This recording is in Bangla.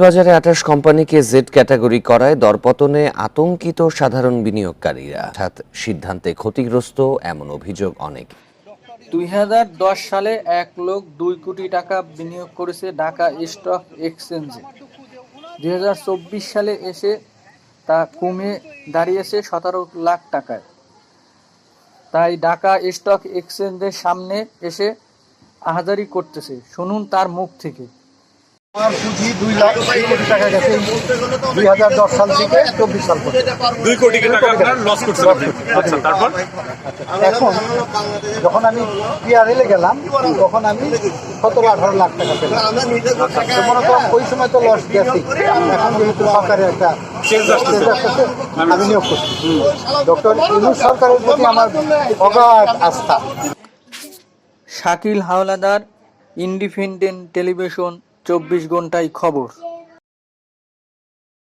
বাজারে আঠাশ কোম্পানিকে জেড ক্যাটাগরি করায় দরপতনে আতঙ্কিত সাধারণ বিনিয়োগকারীরা। অর্থাৎ সিদ্ধান্তে ক্ষতিগ্রস্ত এমন অভিযোগ অনেক। দুই হাজার দশ সালে এক লোক দুই কোটি টাকা বিনিয়োগ করেছে ঢাকা স্টক এক্সচেঞ্জে। দুই হাজার চব্বিশ সালে এসে তা কমে দাঁড়িয়েছে সতেরো লাখ টাকায়। তাই ঢাকা স্টক এক্সচেঞ্জের সামনে এসে আহাজারি করতেছে। শুনুন তার মুখ থেকে। আমার পুঁজি দুই লাখ দুই কোটি টাকা গেছে। দুই হাজার দশ সাল থেকে চব্বিশ সাল পর্যন্ত। দুই কোটি টাকা আপনার লস করছেন আচ্ছা তারপর? এখন যখন আমি পিআরএলে গেলাম তখন আমি সতেরো আঠারো লাখ টাকা পেলাম। মনে করুন ওই সময় তো লস গেছি। এখন যেহেতু সরকারের একটা আমি নিয়োগ করছি। ডক্টর ইউনুস সরকারের প্রতি আমার অগাধ আস্থা। শাকিল হাওলাদার ইন্ডিপেন্ডেন্ট টেলিভিশন চব্বিশ ঘন্টায় খবর।